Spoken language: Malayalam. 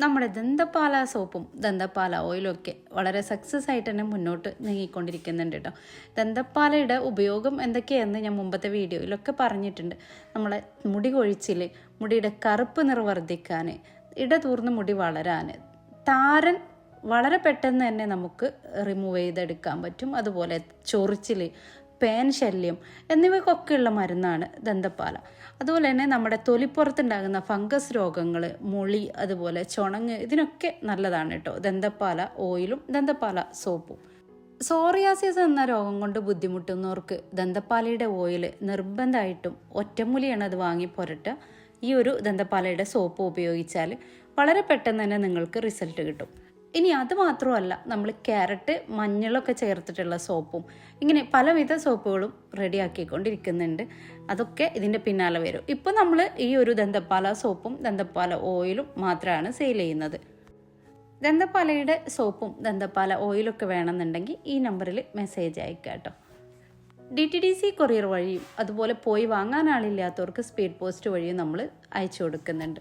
നമ്മുടെ ദന്തപ്പാല സോപ്പും ദന്തപ്പാല ഓയിലും ഒക്കെ വളരെ സക്സസ് ആയിട്ട് തന്നെ മുന്നോട്ട് നീങ്ങിക്കൊണ്ടിരിക്കുന്നുണ്ട് കേട്ടോ ദന്തപ്പാലയുടെ ഉപയോഗം എന്തൊക്കെയാണെന്ന് ഞാൻ മുമ്പത്തെ വീഡിയോയിലൊക്കെ പറഞ്ഞിട്ടുണ്ട്. നമ്മളെ മുടി കൊഴിച്ചിൽ മുടിയുടെ കറുപ്പ് നിറ വർദ്ധിക്കാൻ ഇടതൂർന്ന മുടി വളരാൻ താരൻ വളരെ പെട്ടെന്ന് തന്നെ നമുക്ക് റിമൂവ് ചെയ്തെടുക്കാൻ പറ്റും. അതുപോലെ ചൊറിച്ചിൽ പേൻ ശല്യം എന്നിവയ്ക്കൊക്കെയുള്ള മരുന്നാണ് ദന്തപ്പാല. അതുപോലെ തന്നെ നമ്മുടെ തൊലിപ്പുറത്തുണ്ടാകുന്ന ഫംഗസ് രോഗങ്ങൾ മുളി അതുപോലെ ചുണങ്ങ് ഇതിനൊക്കെ നല്ലതാണ് കേട്ടോ. ദന്തപ്പാല ഓയിലും ദന്തപ്പാല സോപ്പും. സോറിയാസിസ് എന്ന രോഗം കൊണ്ട് ബുദ്ധിമുട്ടുന്നവർക്ക് ദന്തപ്പാലയുടെ ഓയിൽ നിർബന്ധമായിട്ടും ഒറ്റമൂലിയാണ് അത് വാങ്ങി പുരട്ടുക. ഈ ഒരു ദന്തപ്പാലയുടെ സോപ്പ് ഉപയോഗിച്ചാൽ വളരെ പെട്ടെന്ന് തന്നെ നിങ്ങൾക്ക് റിസൾട്ട് കിട്ടും. ഇനി അത് മാത്രമല്ല നമ്മൾ ക്യാരറ്റ് മഞ്ഞളൊക്കെ ചേർത്തിട്ടുള്ള സോപ്പും ഇങ്ങനെ പലവിധ സോപ്പുകളും റെഡിയാക്കിക്കൊണ്ടിരിക്കുന്നുണ്ട് അതൊക്കെ ഇതിന്റെ പിന്നാലെ വരും. ഇപ്പോൾ നമ്മൾ ഈ ഒരു ദന്തപ്പാല സോപ്പും ദന്തപ്പാല ഓയിലും മാത്രമാണ് സെയിൽ ചെയ്യുന്നത്. ദന്തപ്പാലയുടെ സോപ്പും ദന്തപ്പാല ഓയിലൊക്കെ വേണമെന്നുണ്ടെങ്കിൽ ഈ നമ്പറിൽ മെസ്സേജ് അയക്കാട്ടോ കേട്ടോ. D T D C courier വഴിയും അതുപോലെ പോയി വാങ്ങാൻ ആളില്ലാത്തവർക്ക് സ്പീഡ് പോസ്റ്റ് വഴിയും നമ്മൾ അയച്ചു കൊടുക്കുന്നുണ്ട്.